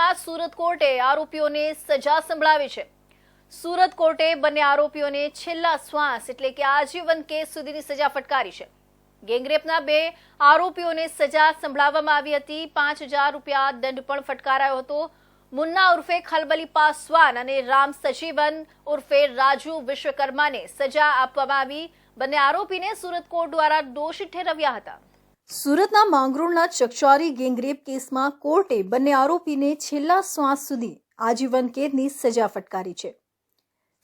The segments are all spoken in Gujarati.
કેસમાં સુરત કોર્ટે આરોપીઓને સજા સંભળાવી છે. સુરત કોર્ટે બંને આરોપીઓને છેલ્લા શ્વાસ એટલે કે આજીવન કેસ સુધીની સજા ફટકારી છે. ગેંગરેપના બે આરોપીઓને સજા સંભળાવવામાં આવી હતી. પાંચ હજાર રૂપિયા દંડ પણ ફટકારાયો હતો. મુન્ના ઉર્ફે ખલબલી પાસવાન અને રામ સજીવન ઉર્ફે રાજુ વિશ્વકર્માને સજા આપવામાં આવી. બંને આરોપીને સુરત કોર્ટ દ્વારા દોષી ઠેરવ્યા હતા. સુરતના માંગરોળના ચકચારી ગેંગરેપ કેસમાં કોર્ટે બંને આરોપીને છેલ્લા શ્વાસ સુધી આજીવન કેદની સજા ફટકારી છે.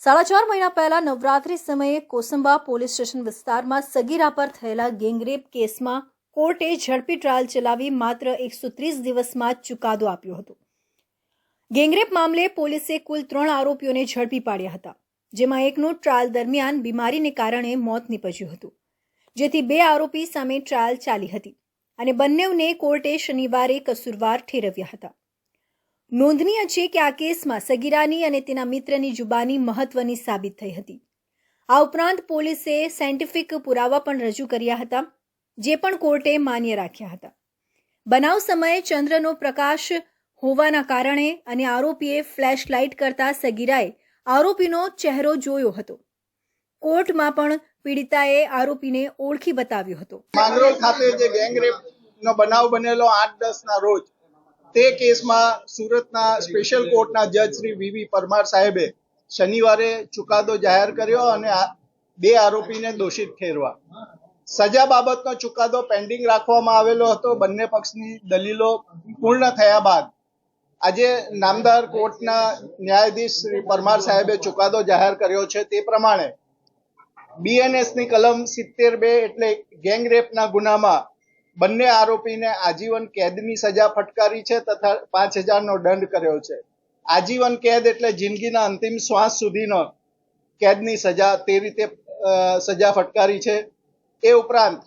સાડા ચાર મહિના પહેલા નવરાત્રી સમયે કોસંબા પોલીસ સ્ટેશન વિસ્તારમાં સગીરા પર થયેલા ગેંગરેપ કેસમાં કોર્ટે ઝડપી ટ્રાયલ ચલાવી માત્ર એકસો ત્રીસ દિવસમાં ચુકાદો આપ્યો હતો. ગેંગરેપ મામલે પોલીસે કુલ ત્રણ આરોપીઓને ઝડપી પાડ્યા હતા, જેમાં એકનું ટ્રાયલ દરમિયાન બીમારીને કારણે મોત નીપજ્યું હતું. જેથી બે આરોપી સામે ટ્રાયલ ચાલી હતી અને બંનેવને કોર્ટે શનિવારે કસૂરવાર ઠેરવ્યા હતા. નોંધનીય છે કે આ કેસમાં સગીરાની અને તેના મિત્રની જુબાની મહત્વની સાબિત થઈ હતી. આ ઉપરાંત પોલીસે સાયન્ટિફિક પુરાવા પણ રજૂ કર્યા હતા, જે પણ કોર્ટે માન્ય રાખ્યા હતા. બનાવ સમયે ચંદ્રનો પ્રકાશ હોવાના કારણે અને આરોપીએ ફ્લેશ લાઇટ કરતા સગીરાએ આરોપીનો ચહેરો જોયો હતો. કોર્ટમાં પણ પીડિતાએ આરોપીને ઓળખી બતાવ્યો હતો. માંગરોળ ખાતે જે ગેંગરેપ નો બનાવ બનેલો આઠ દસ ના રોજ, તે કેસમાં સુરતના સ્પેશિયલ કોર્ટના જજ શ્રી વીવી પરમાર સાહેબે શનિવારે ચુકાદો જાહેર કર્યો અને બે આરોપીને દોષિત ઠેરવા સજા બાબતનો ચુકાદો પેન્ડિંગ રાખવામાં આવેલો હતો. બંને પક્ષની દલીલો પૂર્ણ થયા બાદ આજે નામદાર કોર્ટના ન્યાયાધીશ શ્રી પરમાર સાહેબે ચુકાદો જાહેર કર્યો છે. તે પ્રમાણે બીએનએસની કલમ સિત્તેર બે એટલે ગેંગ રેપના ગુનામાં બંને આરોપીને આજીવન કેદની સજા ફટકારી છે તથા પાંચ હજારનો દંડ કર્યો છે. આજીવન કેદ એટલે જિંદગીના અંતિમ શ્વાસ સુધીનો કેદની સજા તે રીતે સજા ફટકારી છે. એ ઉપરાંત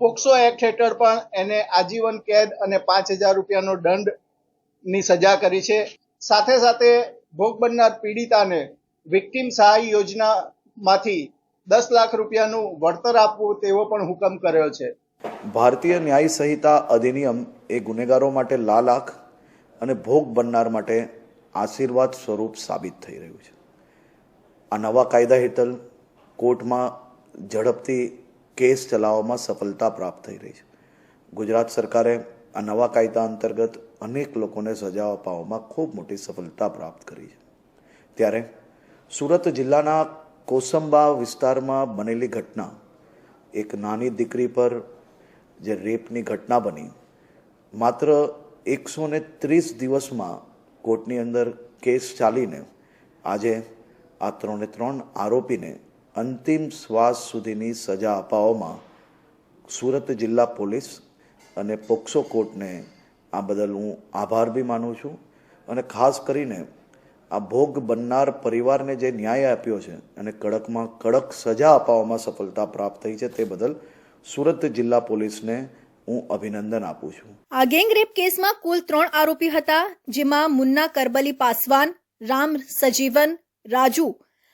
પોક્સો એક્ટ હેઠળ પણ એને આજીવન કેદ અને પાંચ હજાર રૂપિયાનો દંડની સજા કરી છે. સાથે સાથે ભોગ બનનાર પીડિતાને વિક્ટીમ સહાય યોજનામાંથી દસ લાખ રૂપિયાનું વળતર આપવું તેવો પણ હુકમ કર્યો છે. ભારતીય ન્યાય સંહિતા અધિનિયમ એ ગુનેગારો માટે લાલાખ અને ભોગ બનનાર માટે આશીર્વાદ સ્વરૂપ સાબિત થઈ રહ્યું છે. આ નવા કાયદા હેઠળ કોર્ટમાં ઝડપથી કેસ ચલાવવામાં સફળતા પ્રાપ્ત થઈ રહી છે. ગુજરાત સરકારે આ નવા કાયદા અંતર્ગત અનેક લોકોને સજા અપાવવામાં ખૂબ મોટી સફળતા પ્રાપ્ત કરી છે. ત્યારે સુરત જિલ્લાના કોસંબા વિસ્તારમાં બનેલી ઘટના. એક નાની દીકરી પર જે રેપની ઘટના બની. માત્ર એકસો ને ત્રીસ દિવસમાં કોર્ટની અંદર કેસ ચાલીને આજે આ ત્રણે ત્રણ આરોપીને અંતિમ શ્વાસ સુધીની સજા અપાવવામાં સુરત જિલ્લા પોલીસ અને પોક્સો કોર્ટને આ બદલ હું આભાર બી માનું છું અને ખાસ કરીને આ ભોગ બનનાર પરિવારને જે ન્યાય આપ્યો છે અને કડકમાં કડક સજા અપાવવામાં સફળતા પ્રાપ્ત થઈ છે તે બદલ સુરત જિલ્લા પોલીસને હું અભિનંદન આપું છું. આ ગેંગરેપ કેસમાં કુલ ત્રણ આરોપી હતા, જેમાં મુન્ના કરબલી પાસવાન, રામ સજીવન, રાજુ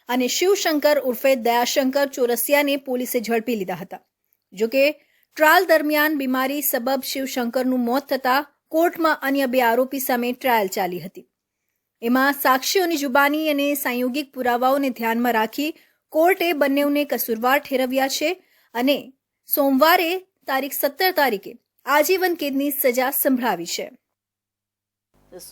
અને શિવશંકર ઉર્ફે દયાશંકર ચોરસિયાને પોલીસે ઝડપી લીધા હતા. જોકે ટ્રાયલ દરમિયાન બીમારી સબબ શિવશંકરનું મોત થતા કોર્ટમાં અન્ય બે આરોપી સામે ટ્રાયલ ચાલી હતી. એમાં સાક્ષીઓની જુબાની અને સંયોગિક પુરાવાઓને ધ્યાનમાં રાખી કોર્ટે બંનેઓને કસૂરવાર ઠેરવ્યા છે અને સોમવારે તારીખ સત્તર તારીખે આજીવન કેદની સજા સંભળાવી છે.